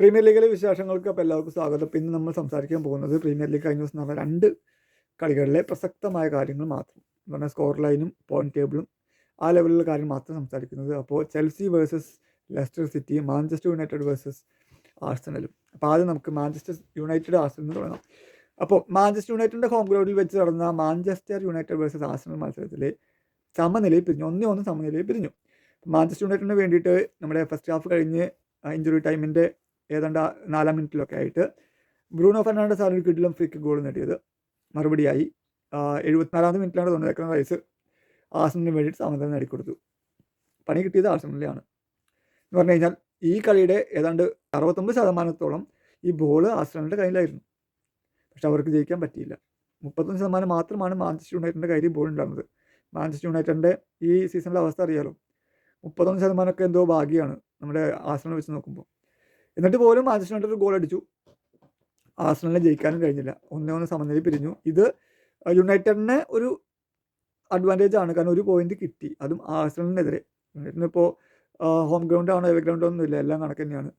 Premier ലീഗിലെ വിശേഷങ്ങൾക്ക് അപ്പോൾ എല്ലാവർക്കും സ്വാഗതം. ഇന്ന് നമ്മൾ സംസാരിക്കാൻ പോകുന്നത് പ്രീമിയർ ലീഗ് കഴിഞ്ഞ ദിവസം നടന്ന രണ്ട് കളികളിലെ പ്രസക്തമായ കാര്യങ്ങൾ മാത്രം. എന്ന് പറഞ്ഞാൽ സ്കോർ ലൈനും പോയിന്റ് ടേബിളും ആ ലെവലിലുള്ള കാര്യം മാത്രം സംസാരിക്കുന്നത്. അപ്പോൾ Chelsea versus Leicester City Manchester United versus ആഴ്സണലും. അപ്പോൾ ആദ്യം നമുക്ക് മാഞ്ചസ്റ്റർ യുണൈറ്റഡ് ആഴ്സണൽ തുടങ്ങാം. അപ്പോൾ മാഞ്ചസ്റ്റർ യുണൈറ്റഡിന്റെ ഹോം ഗ്രൗണ്ടിൽ വെച്ച് നടന്ന മാഞ്ചസ്റ്റർ യുണൈറ്റഡ് വേഴ്സസ് ആഴ്സണൽ മത്സരത്തിൽ സമനിലയിൽ പിരിഞ്ഞു. ഒന്നേ ഒന്ന് സമനിലയിൽ പിരിഞ്ഞു. മാഞ്ചസ്റ്റർ യുണൈറ്റഡിന് വേണ്ടിയിട്ട് നമ്മുടെ ഫസ്റ്റ് ഹാഫ് കഴിഞ്ഞ് ഇഞ്ചുറി ടൈമിന്റെ ഏതാണ്ട് നാലാം മിനിറ്റിലൊക്കെ ആയിട്ട്. ബ്രൂണോ ഫെർണാണ്ടസ് ആണ് ഒരു കിഡിലും ഫ്രീക്ക് ഗോൾ നേടിയത്. മറുപടിയായി. എഴുപത്തിനാലാമത് മിനിറ്റിലാണ് തോന്നുന്നത്. എക്രൻ റൈസ് ആസനലിന് വേണ്ടിയിട്ട് സമനില നേടിക്കൊടുത്തു. പണി കിട്ടിയത് ആസനലിലാണ് എന്ന് പറഞ്ഞു കഴിഞ്ഞാൽ ഈ കളിയുടെ ഏതാണ്ട് അറുപത്തൊമ്പത് ശതമാനത്തോളം ഈ ബോൾ ആസനലിന്റെ കയ്യിലായിരുന്നു. പക്ഷെ അവർക്ക് ജയിക്കാൻ പറ്റിയില്ല. മുപ്പത്തൊന്ന് ശതമാനം മാത്രമാണ് മാഞ്ചസ്റ്റർ യുണൈറ്റഡിന്റെ കയ്യിൽ ബോൾ ഉണ്ടാകുന്നത് മാഞ്ചസ്റ്റർ യുണൈറ്റഡിന്റെ ഈ സീസണിലെ അവസ്ഥ അറിയാലോ. മുപ്പത്തൊന്ന് ശതമാനമൊക്കെ എന്തോ ഭാഗ്യമാണ് നമ്മുടെ ആസനൽ വെച്ച് നോക്കുമ്പോൾ. എന്നിട്ട് പോലും മാഞ്ചസ്റ്റർ യുണൈറ്റഡ് ഒരു ഗോൾ അടിച്ചു. ആർസണലിനെ ജയിക്കാനും കഴിഞ്ഞില്ല. ഒന്നേ ഒന്ന് സമനില പിരിഞ്ഞു. ഇത് യുണൈറ്റഡിന് ഒരു അഡ്വാന്റേജ് ആണ്. കാരണം ഒരു പോയിന്റ് കിട്ടി. അതും ആർസണലിനെതിരെ യുണൈറ്റഡിന് ഇപ്പോൾ ഹോം ഗ്രൗണ്ട് ആണോ എവേ ഗ്രൗണ്ട് ഒന്നുമില്ല. എല്ലാം കണക്ക് തന്നെയാണ്.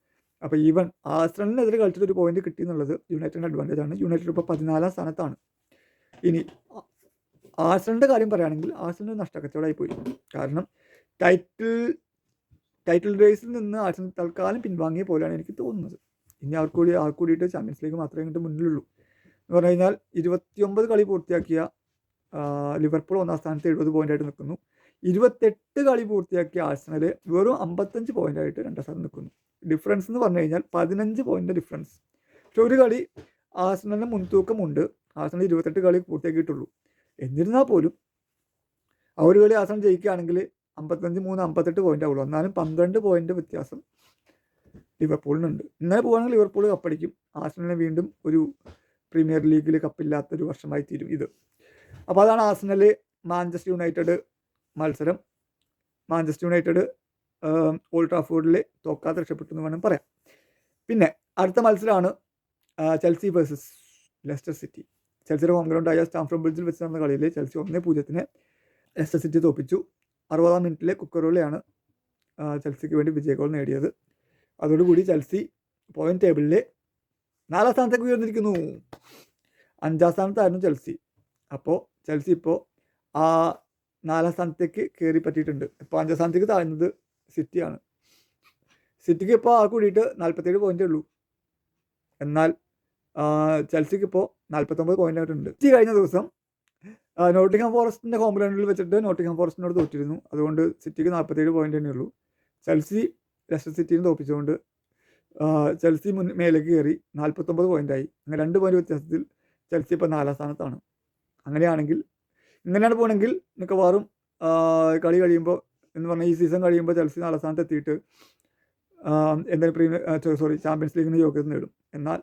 അപ്പോൾ ഈവൻ ആർസണലിനെതിരെ കളിച്ചിട്ട് ഒരു പോയിന്റ് കിട്ടി എന്നുള്ളത് യുണൈറ്റഡിന് അഡ്വാന്റേജ് ആണ്. യുണൈറ്റഡ് ഇപ്പോൾ പതിനാലാം സ്ഥാനത്താണ്. ഇനി ആഴ്സണലിന്റെ കാര്യം പറയുകയാണെങ്കിൽ ആർസണൽ നഷ്ടക്കച്ചവടമായി പോയി കാരണം ടൈറ്റിൽ ടൈറ്റിൽ റേസിൽ നിന്ന് ആഴ്സണൽ തൽക്കാലം പിൻവാങ്ങിയ പോലെയാണ് എനിക്ക് തോന്നുന്നത്. ഇനി അവർക്ക് കൂടി ആർക്കു കൂടിയിട്ട് ചാമ്പ്യൻസ് ലീഗ് മാത്രമേ ഇങ്ങോട്ട് മുന്നിലുള്ളൂ. എന്ന് പറഞ്ഞു കഴിഞ്ഞാൽ ഇരുപത്തിയൊമ്പത് കളി പൂർത്തിയാക്കിയ ലിവർപൂൾ ഒന്നാം സ്ഥാനത്ത് എഴുപത് പോയിന്റായിട്ട് നിൽക്കുന്നു. ഇരുപത്തെട്ട് കളി പൂർത്തിയാക്കിയ ആഴ്സണൽ വെറും അമ്പത്തഞ്ച് പോയിന്റായിട്ട് രണ്ടാം സ്ഥാനം നിൽക്കുന്നു. ഡിഫറൻസ് എന്ന് പറഞ്ഞു കഴിഞ്ഞാൽ പതിനഞ്ച് പോയിന്റ് ഡിഫറൻസ് പക്ഷെ ഒരു കളി ആഴ്സണലിന് മുൻതൂക്കമുണ്ട്. ആഴ്സണൽ ഇരുപത്തെട്ട് കളി പൂർത്തിയാക്കിയിട്ടുള്ളൂ. എന്നിരുന്നാൽ പോലും ആ ഒരു കളി ആഴ്സണൽ ജയിക്കുകയാണെങ്കിൽ അമ്പത്തഞ്ച് മൂന്ന് അമ്പത്തെട്ട് പോയിന്റ് ആവുള്ളൂ. എന്നാലും പന്ത്രണ്ട് പോയിന്റ് വ്യത്യാസം ലിവർപൂളിനുണ്ട്. ഇന്നലെ പോകുകയാണെങ്കിൽ ലിവർപൂൾ കപ്പടിക്കും ആഴ്സണലിന് വീണ്ടും ഒരു പ്രീമിയർ ലീഗിൽ കപ്പില്ലാത്തൊരു വർഷമായി തീരും ഇത്. അപ്പോൾ അതാണ് ആഴ്സണൽ മാഞ്ചസ്റ്റർ യുണൈറ്റഡ് മത്സരം. മാഞ്ചസ്റ്റർ യുണൈറ്റഡ് ഓൾഡ് ട്രാഫോർഡിൽ തോക്കാതെ രക്ഷപ്പെട്ടു എന്ന് വേണം പറയാം പിന്നെ അടുത്ത മത്സരമാണ് ചെൽസി വേഴ്സസ് ലെസ്റ്റർ സിറ്റി. ചെൽസിയുടെ ഹോം ഗ്രൗണ്ടായ സ്റ്റാംഫ്രോഡ് ബ്രിഡ്ജിൽ വെച്ച് നടന്ന കളിയിൽ ചെൽസി ഒന്നേ പൂജ്യത്തിന് ലെസ്റ്റർ സിറ്റി തോപ്പിച്ചു. അറുപതാം മിനിറ്റിലെ കുക്കറോളിയാണ് ചെൽസിക്ക് വേണ്ടി വിജയഗോൾ നേടിയത്. അതോടുകൂടി ചെൽസി പോയിന്റ് ടേബിളിൽ നാലാം സ്ഥാനത്തേക്ക് ഉയർന്നിരിക്കുന്നു. അഞ്ചാം സ്ഥാനത്തായിരുന്നു ചെൽസി. അപ്പോൾ ചെൽസി ഇപ്പോൾ ആ നാലാം സ്ഥാനത്തേക്ക് കയറി പറ്റിയിട്ടുണ്ട്. ഇപ്പോൾ അഞ്ചാം സ്ഥാനത്തേക്ക് താഴ്ന്നത് സിറ്റിയാണ്. സിറ്റിക്ക് ഇപ്പോൾ ആ കൂടിയിട്ട് നാൽപ്പത്തേഴ് പോയിന്റേ ഉള്ളൂ. എന്നാൽ ചെൽസിക്ക് ഇപ്പോൾ നാൽപ്പത്തൊമ്പത് പോയിന്റ് ആയിട്ടുണ്ട്. സിറ്റി കഴിഞ്ഞ ദിവസം നോട്ടിംഗ്ഹാം ഫോറസ്റ്റിന്റെ ഹോം ഗ്രൗണ്ടിൽ വെച്ചിട്ട് നോട്ടിംഗ്ഹാം ഫോറസ്റ്റിനോട് തോറ്റിരുന്നു. അതുകൊണ്ട് സിറ്റിക്ക് നാൽപ്പത്തേഴ് പോയിന്റ് തന്നെ ഉള്ളൂ. ചെൽസി ലെസ്റ്റർ സിറ്റിനെ തോപ്പിച്ചുകൊണ്ട് ചെൽസി മുൻ മേലേക്ക് കയറി നാൽപ്പത്തൊമ്പത് പോയിന്റായി അങ്ങനെ രണ്ട് പോയിന്റ് വ്യത്യാസത്തിൽ ചെൽസി ഇപ്പോൾ നാലാം സ്ഥാനത്താണ്. അങ്ങനെയാണെങ്കിൽ ഇങ്ങനെയാണ് പോകണമെങ്കിൽ മിക്കവാറും കളി കഴിയുമ്പോൾ എന്ന് പറഞ്ഞാൽ ഈ സീസൺ കഴിയുമ്പോൾ ചെൽസി നാലാം സ്ഥാനത്ത് എത്തിയിട്ട് എന്തായാലും പ്രീമിയർ സോറി ചാമ്പ്യൻസ് ലീഗിന് യോഗ്യത നേടും. എന്നാൽ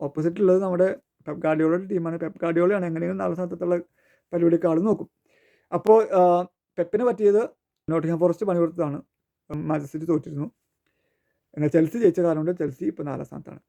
ഓപ്പോസിറ്റ് ഉള്ളത് നമ്മുടെ പെപ് ഗാർഡിയോളയുടെ ടീമാണ് പെപ് ഗാർഡിയോളയാണ് എങ്ങനെയെങ്കിലും നാലാം സ്ഥാനത്തുള്ള പരിപാടിയൊക്കെ ആൾ നോക്കും. അപ്പോൾ പെപ്പിന് പറ്റിയത് നോട്ടിംഗ്ഹാം ഫോറസ്റ്റ് പണി കൊടുത്തതാണ് മാഞ്ചസ്റ്റർ തോറ്റിരുന്നു. എന്നാൽ ചെൽസി ജയിച്ച കാരണം കൊണ്ട് ചെൽസി ഇപ്പോൾ നാലാം സ്ഥാനത്താണ്.